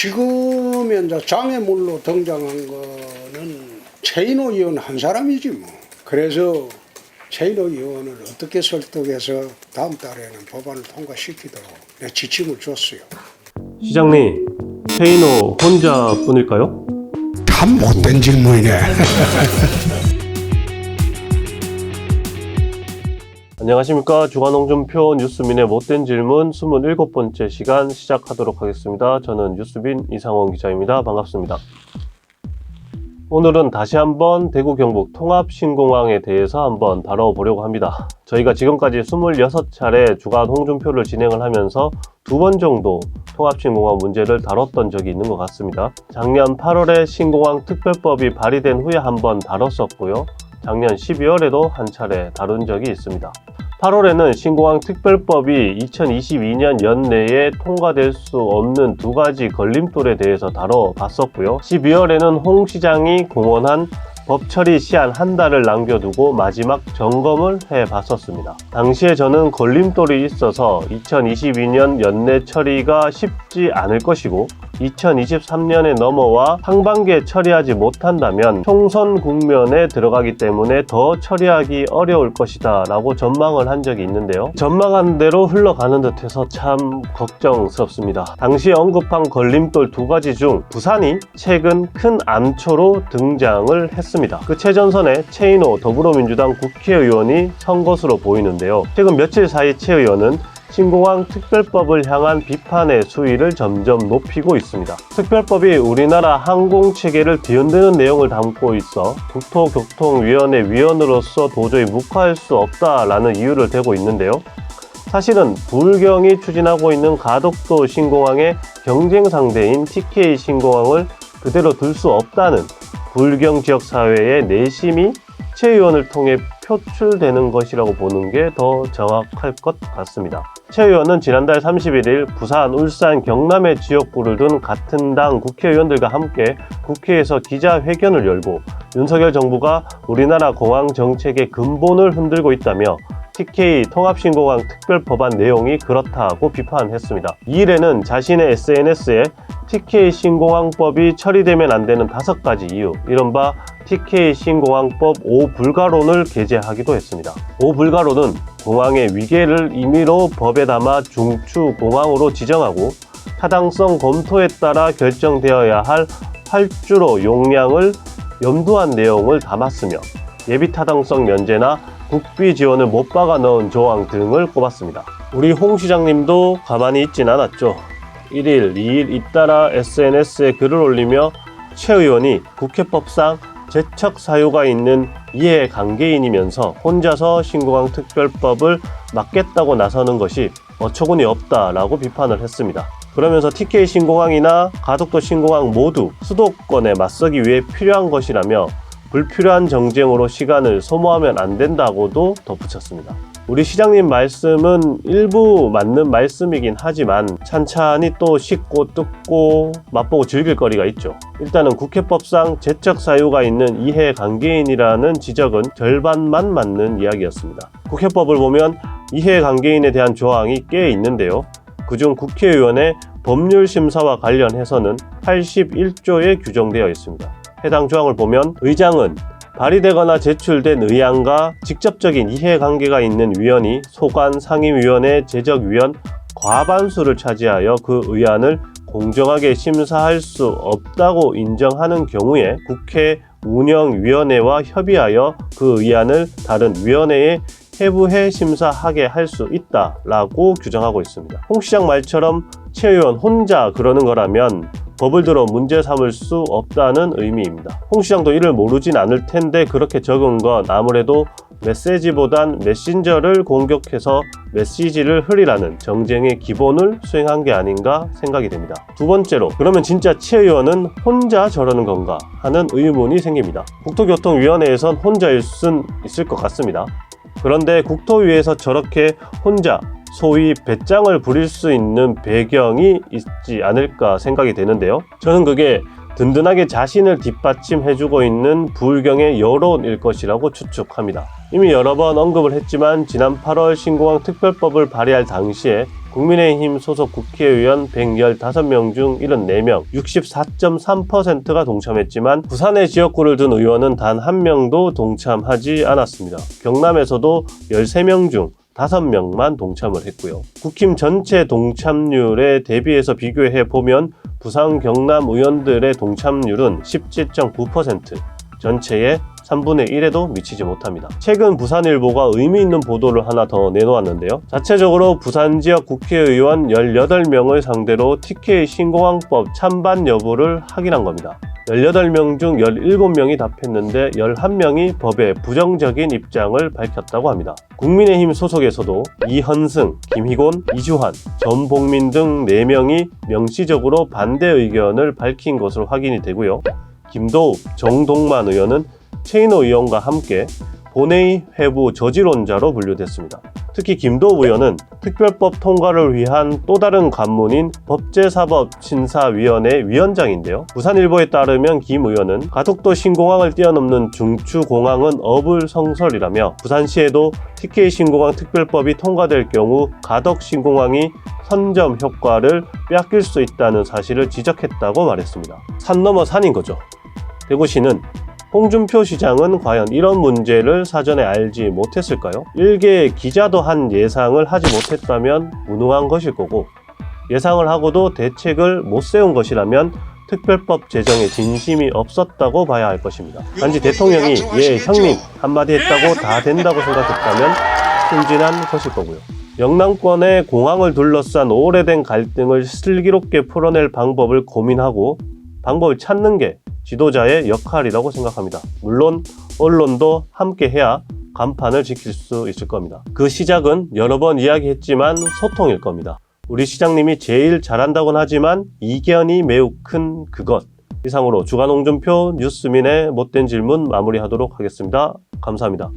지금 이제 장애물로 등장한 거는 최인호 의원 한 사람이지 뭐. 그래서 최인호 의원을 어떻게 설득해서 다음 달에는 법안을 통과시키도록 내 지침을 줬어요. 시장님, 페이노 혼자뿐일까요? 참 못된 질문이네. 안녕하십니까. 주간홍준표 뉴스민의 못된 질문 27번째 시간 시작하도록 하겠습니다. 저는 뉴스빈 이상원 기자입니다. 반갑습니다. 오늘은 다시 한번 대구 경북 통합신공항에 대해서 한번 다뤄보려고 합니다. 저희가 지금까지 26차례 주간 홍준표를 진행을 하면서 두 번 정도 통합신공항 문제를 다뤘던 적이 있는 것 같습니다. 작년 8월에 신공항 특별법이 발의된 후에 한번 다뤘었고요. 작년 12월에도 한 차례 다룬 적이 있습니다. 8월에는 신공항 특별법이 2022년 연내에 통과될 수 없는 두 가지 걸림돌에 대해서 다뤄봤었고요. 12월에는 홍 시장이 공언한 법 처리 시한 한 달을 남겨두고 마지막 점검을 해 봤었습니다. 당시에 저는 걸림돌이 있어서 2022년 연내 처리가 쉽지 않을 것이고 2023년에 넘어와 상반기에 처리하지 못한다면 총선 국면에 들어가기 때문에 더 처리하기 어려울 것이다 라고 전망을 한 적이 있는데요. 전망한 대로 흘러가는 듯해서 참 걱정스럽습니다. 당시에 언급한 걸림돌 두 가지 중 부산이 최근 큰 암초로 등장을 했습니다. 그 최전선에 최인호 더불어민주당 국회의원이 선 것으로 보이는데요. 최근 며칠 사이 최 의원은 신공항 특별법을 향한 비판의 수위를 점점 높이고 있습니다. 특별법이 우리나라 항공 체계를 뒤흔드는 내용을 담고 있어 국토교통위원회 위원으로서 도저히 묵화할 수 없다라는 이유를 대고 있는데요. 사실은 불경이 추진하고 있는 가덕도 신공항의 경쟁 상대인 TK 신공항을 그대로 둘 수 없다는 불경 지역 사회의 내심이 최 의원을 통해 표출되는 것이라고 보는 게 더 정확할 것 같습니다. 최 의원은 지난달 31일 부산, 울산, 경남의 지역구를 둔 같은 당 국회의원들과 함께 국회에서 기자회견을 열고 윤석열 정부가 우리나라 공항 정책의 근본을 흔들고 있다며 TK 통합신공항 특별법안 내용이 그렇다고 비판했습니다. 이 일에는 자신의 SNS에 TK 신공항법이 처리되면 안 되는 다섯 가지 이유, 이른바 TK 신공항법 5불가론을 게재하기도 했습니다. 5불가론은 공항의 위계를 임의로 법에 담아 중추공항으로 지정하고 타당성 검토에 따라 결정되어야 할 8주로 용량을 염두한 내용을 담았으며 예비 타당성 면제나 국비 지원을 못 박아 넣은 조항 등을 꼽았습니다. 우리 홍 시장님도 가만히 있진 않았죠. 1일, 2일 잇따라 SNS에 글을 올리며 최 의원이 국회법상 재척 사유가 있는 이해 관계인이면서 혼자서 신공항 특별법을 막겠다고 나서는 것이 어처구니 없다라고 비판을 했습니다. 그러면서 TK 신공항이나 가덕도 신공항 모두 수도권에 맞서기 위해 필요한 것이라며 불필요한 정쟁으로 시간을 소모하면 안 된다고도 덧붙였습니다. 우리 시장님 말씀은 일부 맞는 말씀이긴 하지만 찬찬히 또 씻고 뜯고 맛보고 즐길 거리가 있죠. 일단은 국회법상 재척 사유가 있는 이해관계인이라는 지적은 절반만 맞는 이야기였습니다. 국회법을 보면 이해관계인에 대한 조항이 꽤 있는데요. 그중 국회의원의 법률 심사와 관련해서는 81조에 규정되어 있습니다. 해당 조항을 보면 의장은 발의되거나 제출된 의안과 직접적인 이해관계가 있는 위원이 소관 상임위원회 제적위원 과반수를 차지하여 그 의안을 공정하게 심사할 수 없다고 인정하는 경우에 국회 운영위원회와 협의하여 그 의안을 다른 위원회에 해부해 심사하게 할 수 있다라고 규정하고 있습니다. 홍 시장 말처럼 최 의원 혼자 그러는 거라면 법을 들어 문제 삼을 수 없다는 의미입니다. 홍 시장도 이를 모르진 않을 텐데 그렇게 적은 건 아무래도 메시지보단 메신저를 공격해서 메시지를 흐리라는 정쟁의 기본을 수행한 게 아닌가 생각이 됩니다. 두 번째로 그러면 진짜 최 의원은 혼자 저러는 건가 하는 의문이 생깁니다. 국토교통위원회에선 혼자일 순 있을 것 같습니다. 그런데 국토위에서 저렇게 혼자 소위 배짱을 부릴 수 있는 배경이 있지 않을까 생각이 되는데요. 저는 그게 든든하게 자신을 뒷받침해주고 있는 불경의 여론일 것이라고 추측합니다. 이미 여러 번 언급을 했지만 지난 8월 신공항 특별법을 발의할 당시에 국민의힘 소속 국회의원 115명 중 74명, 64.3%가 동참했지만 부산의 지역구를 둔 의원은 단 한 명도 동참하지 않았습니다. 경남에서도 13명 중 5명만 동참을 했고요. 국힘 전체 동참률에 대비해서 비교해 보면 부산 경남 의원들의 동참률은 17.9%, 전체의 3분의 1에도 미치지 못합니다. 최근 부산일보가 의미 있는 보도를 하나 더 내놓았는데요. 자체적으로 부산 지역 국회의원 18명을 상대로 TK 신공항법 찬반 여부를 확인한 겁니다. 18명 중 17명이 답했는데 11명이 법에 부정적인 입장을 밝혔다고 합니다. 국민의힘 소속에서도 이현승, 김희곤, 이주환, 전복민 등 4명이 명시적으로 반대 의견을 밝힌 것으로 확인이 되고요. 김도욱, 정동만 의원은 최인호 의원과 함께 본회의 회부 저지론자로 분류됐습니다. 특히 김도욱 의원은 특별법 통과를 위한 또 다른 관문인 법제사법심사위원회 위원장인데요. 부산일보에 따르면 김 의원은 가덕도 신공항을 뛰어넘는 중추공항은 어불성설이라며 부산시에도 TK 신공항 특별법이 통과될 경우 가덕 신공항이 선점 효과를 빼앗길 수 있다는 사실을 지적했다고 말했습니다. 산 넘어 산인 거죠. 대구시는 홍준표 시장은 과연 이런 문제를 사전에 알지 못했을까요? 일개 기자도 한 예상을 하지 못했다면 무능한 것일 거고 예상을 하고도 대책을 못 세운 것이라면 특별법 제정에 진심이 없었다고 봐야 할 것입니다. 단지 대통령이 예 형님 한마디 했다고 다 된다고 생각했다면 순진한 것일 거고요. 영남권의 공항을 둘러싼 오래된 갈등을 슬기롭게 풀어낼 방법을 고민하고 방법을 찾는 게 지도자의 역할이라고 생각합니다. 물론 언론도 함께 해야 간판을 지킬 수 있을 겁니다. 그 시작은 여러 번 이야기했지만 소통일 겁니다. 우리 시장님이 제일 잘한다곤 하지만 이견이 매우 큰 그것. 이상으로 주간 홍준표 뉴스민의 못된 질문 마무리하도록 하겠습니다. 감사합니다.